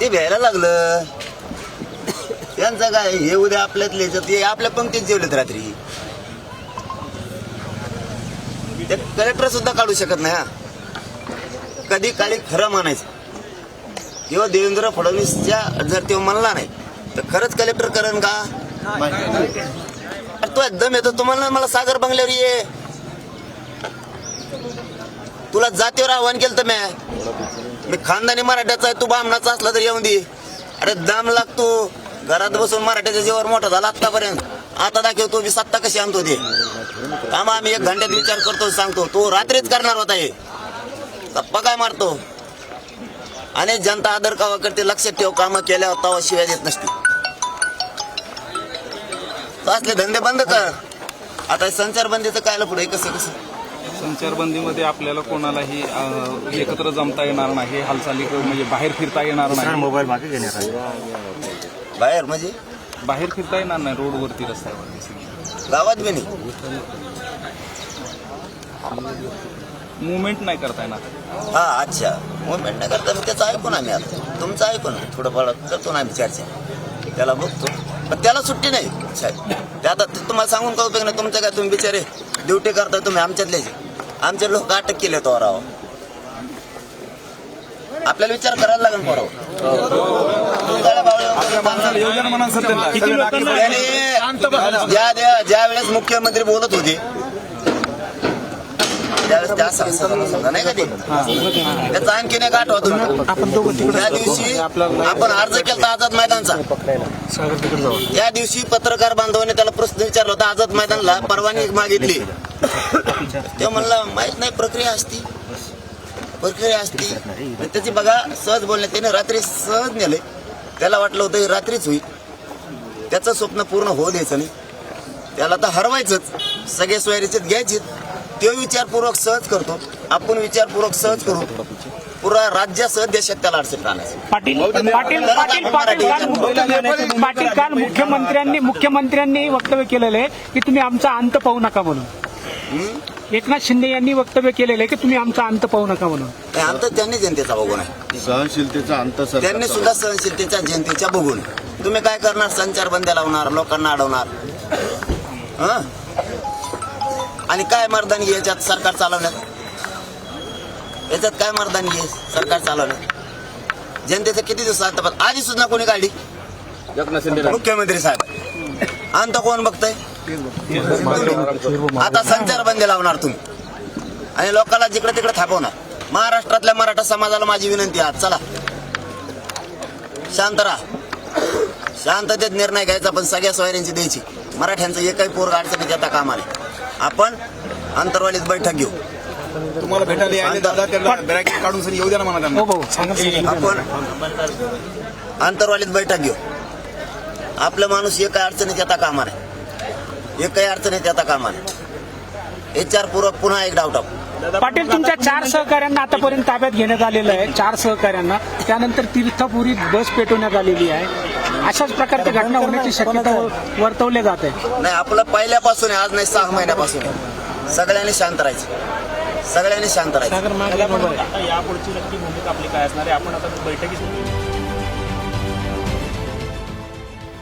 ते भ्यायला लागलं. त्यांचं काय हे उद्या आपल्यातले तर ते आपल्या पंक्तीत जेवलेत रात्री. ते कलेक्टर सुद्धा काढू शकत नाही हा. कधी काळी खरं मानायचं किंवा देवेंद्र फडणवीसच्या जर ते म्हणला नाही तर खरंच कलेक्टर करण का? तो एकदम येतो तुम्हाला मला सागर बंगल्यावर ये. तुला जातीवर आव्हान केलं तर म्या. मी खानदानी मराठ्याचा आहे तू बामणाचा असला तरी येऊन दे. अरे दम लागतो घरात बसून मराठ्याच्या जीवावर मोठा झाला आतापर्यंत आता दाखवतो मी सत्ता कशी आणतो ते. थांबा आम्ही एक घंट्यात विचार करतो सांगतो. तो रात्रीच करणार होता हे. गप्पा काय मारतो? आणि जनता आदर कावा करते लक्षात ठेव कामं केल्यावर होता शिवाय देत नसते. असले धंदे बंद कर. आता संचारबंदीचं कायला पुढे कसं कसं? संचारबंदीमध्ये आपल्याला कोणालाही एकत्र जमता येणार नाही हालचाली क- म्हणजे बाहेर फिरता येणार नाही. मोबाईल मागे घेण्यात आले. बाहेर म्हणजे? बाहेर फिरता येणार नाही रोडवरती रस्त्यावर सगळी. गावात बी नाही? मुवमेंट नाही करता येणार. हा अच्छा. मुवमेंट नाही करता मग त्याचं ऐकून आम्ही आता. तुमचं ऐकून थोडंफार करतो ना आम्ही चर्चा. त्याला बघतो. पण त्याला सुट्टी नाही साहेब. ते आता तुम्हाला सांगून का उपयोग नाही तुमचं काय तुम्ही बिचारे ड्युटी करताय तुम्ही आमच्यातलेच आमचे लोक अटक केले तो राव आपल्याला विचार करायला लागेल ज्या- ज्या वेळेस मुख्यमंत्री बोलत होते त्यावेळेस त्या नाही का ते त्याचा आणखीन एक आठवा तुम्ही त्या दिवशी आपण अर्ज केला आझाद मैदानचा. त्या दिवशी पत्रकार बांधवाने त्याला प्रश्न विचारला होता आझाद मैदानला परवानगी मागितली. ते म्हणलं माहीत नाही प्रक्रिया असती. प्रक्रिया असती. त्याची बघा सहज बोलणे त्याने रात्री सहज नेले. त्याला वाटलं होतं रात्रीच होईल. त्याचं स्वप्न पूर्ण होऊ द्यायचं नाही. त्याला तर हरवायचंच. सगळे सोयरीचेच घ्यायचे तो विचारपूर्वक सहज करतो. आपण विचारपूर्वक सहज करू. पुरा राज्यासह देशात त्याला अडचण राहण्याचं पाटील पाटील पाटील पाटील काल पाटील काल मुख्यमंत्र्यांनी मुख्यमंत्र्यांनी वक्तव्य केलेलं आहे की तुम्ही आमचा अंत पाहू नका म्हणून. एकनाथ शिंदे यांनी वक्तव्य केलेलं आहे की तुम्ही आमचा अंत पाहू नका म्हणून. आमचं त्यांनी जनतेचा बघून आहे सहनशीलतेचा अंत त्यांनी सुद्धा सहनशीलतेच्या जनतेच्या बघून तुम्ही काय करणार? संचारबंदी लावणार लोकांना अडवणार. हं? आणि काय मर्दानगी याच्यात सरकार चालवण्यात? याच्यात काय मर्दानगी आहे सरकार चालवण्यात? जनतेचं किती दिवस आता पण आधी सुद्धा कोणी काढली? मुख्यमंत्री साहेब. अंत कोण बघताय? आता संचारबंदी लावणार तुम्ही. आणि लोकांना जिकडे तिकडे थापवणार महाराष्ट्रातल्या मराठा समाजाला माझी विनंती आहे आज. चला. शांत राहा. शांततेत निर्णय घ्यायचा पण सगळ्या सोयऱ्यांची द्यायची. मराठ्यांचं एकही पोरग अडचणीत येता कामा नये आपण अंतरवालीत बैठक घेऊ. तुम्हाला भेटायला यायले दादा त्यांना ब्रॅकेट काढून सर येऊ द्या ना मला त्यांना. हो सांगा आपण अंतरवालीत बैठक घेऊ. आपला माणूस एक अडचणीत येता कामा नये. एकही अडचणीत येता कामा नये. विचार पूर्वक पुन्हा एक डाव टाकू. पाटील तुमच्या चार सहकाऱ्यांना आतापर्यंत ताब्यात घेण्यात आलेलं आहे. चार सहकाऱ्यांना. त्यानंतर तीर्थपुरीत बस पेटवण्यात आलेली आहे. अशाच प्रकारच्या घटना होण्याची शक्यता वर्तवल्या जात आहे. नाही आपलं पहिल्यापासून आज नाही सहा महिन्यापासून. सगळ्यांनी शांत राहायचं. सगळ्यांनी शांत राहायचं. यापुढची नक्की भूमिका आपली काय असणार आहे? आपण आता बैठकीत